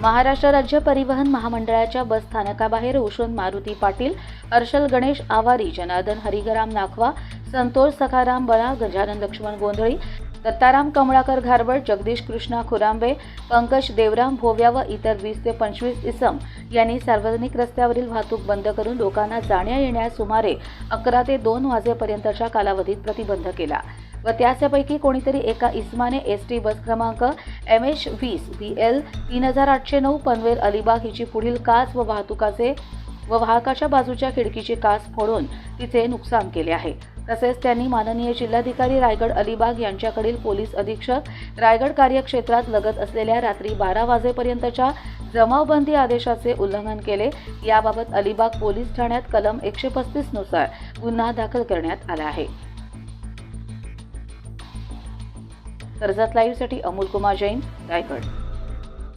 महाराष्ट्र राज्य परिवहन महामंडळाच्या बस स्थानकाबाहेर उषून मारुती पाटील अर्शल गणेश आवारी जनार्दन हरिगराम नाखवा संतोष सखाराम बळा गजानन लक्ष्मण गोंधळी दत्ताराम कमळाकर घारवड जगदीश कृष्णा खुरांबे पंकज देवराम भोव्या व इतर वीस ते पंचवीस इसम यांनी सार्वजनिक रस्त्यावरील वाहतूक बंद करून लोकांना जाण्या येण्यास सुमारे अकरा ते दोन वाजेपर्यंतच्या कालावधीत प्रतिबंध केला व त्याचपैकी कोणीतरी एका इस्माने एस टी बस क्रमांक एम एच वीस बी एल तीन हजार आठशे नऊ पनवेल अलिबाग हिची पुढील काच व वाहतुकाचे व वाहकाच्या बाजूच्या खिडकीची कास फोडून तिचे नुकसान केले आहे. तसेच त्यांनी माननीय जिल्हाधिकारी रायगड अलिबाग यांच्याकडील पोलीस अधीक्षक रायगड कार्यक्षेत्रात लगत असलेल्या रात्री बारा वाजेपर्यंतच्या जमावबंदी आदेशाचे उल्लंघन केले. याबाबत अलिबाग पोलीस ठाण्यात कलम एकशे पस्तीसनुसार गुन्हा दाखल करण्यात आला आहे. कर्जत लाईव्हसाठी अमोल कुमार जैन रायगड.